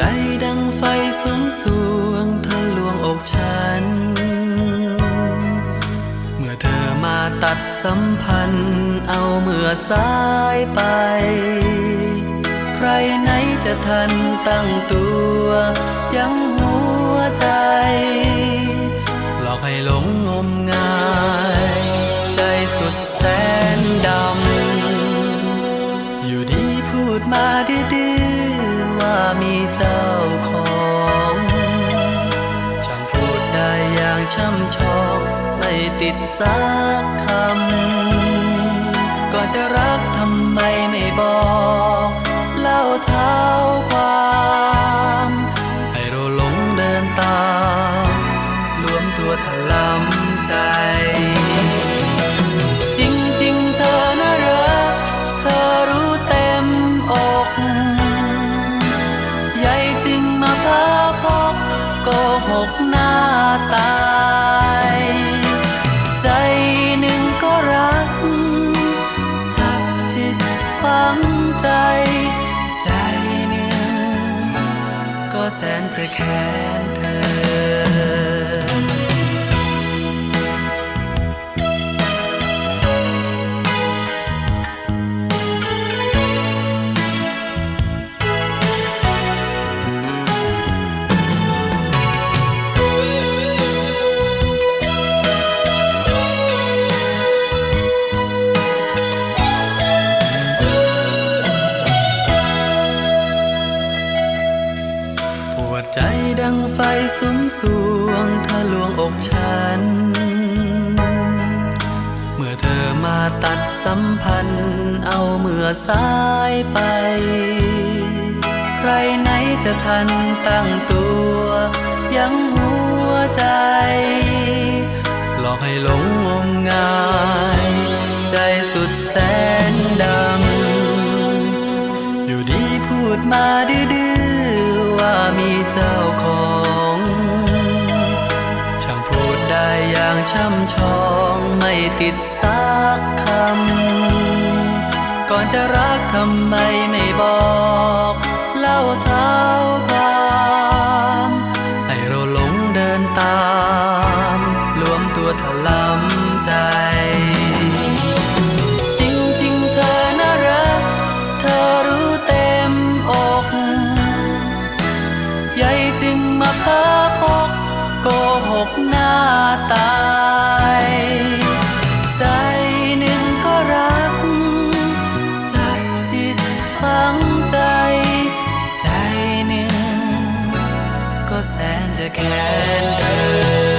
ใจดังไฟสุมสวงทะลวงอกฉัน เมื่อเธอมาตัดสัมพันธ์เอาเมื่อสายไป ใครไหนจะทันตั้งตัวยังหัวใจ หลอกให้หลงงมงาย สักคำก่อนจะรักทำไมไม่บอก เล่าเท้าความให้เราหลงเดินตามรวมตัวถลำใจ จริงๆเธอน่ารัก เธอรู้เต็มอกใหญ่จริงมาพาพกโกหกหน้าตา ก็แสนจะแค้นเธอ ปวดใจดังไฟสุมสวงทะลวงอกฉัน เมื่อเธอมาตัดสัมพันธ์ เอาเมื่อสายไป ใครไหนจะทันตั้งตัว ยังหัวใจ หลอกให้หลงงมงาย ใจสุดแสนดำ อยู่ดีพูดมาดื้อ ว่ามีเจ้าของ ช่างพูดได้อย่างช่ำชองไม่ติดสักคำ ก่อนจะรักทำไมไม่ โกหกหน้าตาย ใจหนึ่งก็รัก จับจิตฝังใจ ใจหนึ่งก็แสนจะแค้นเธอ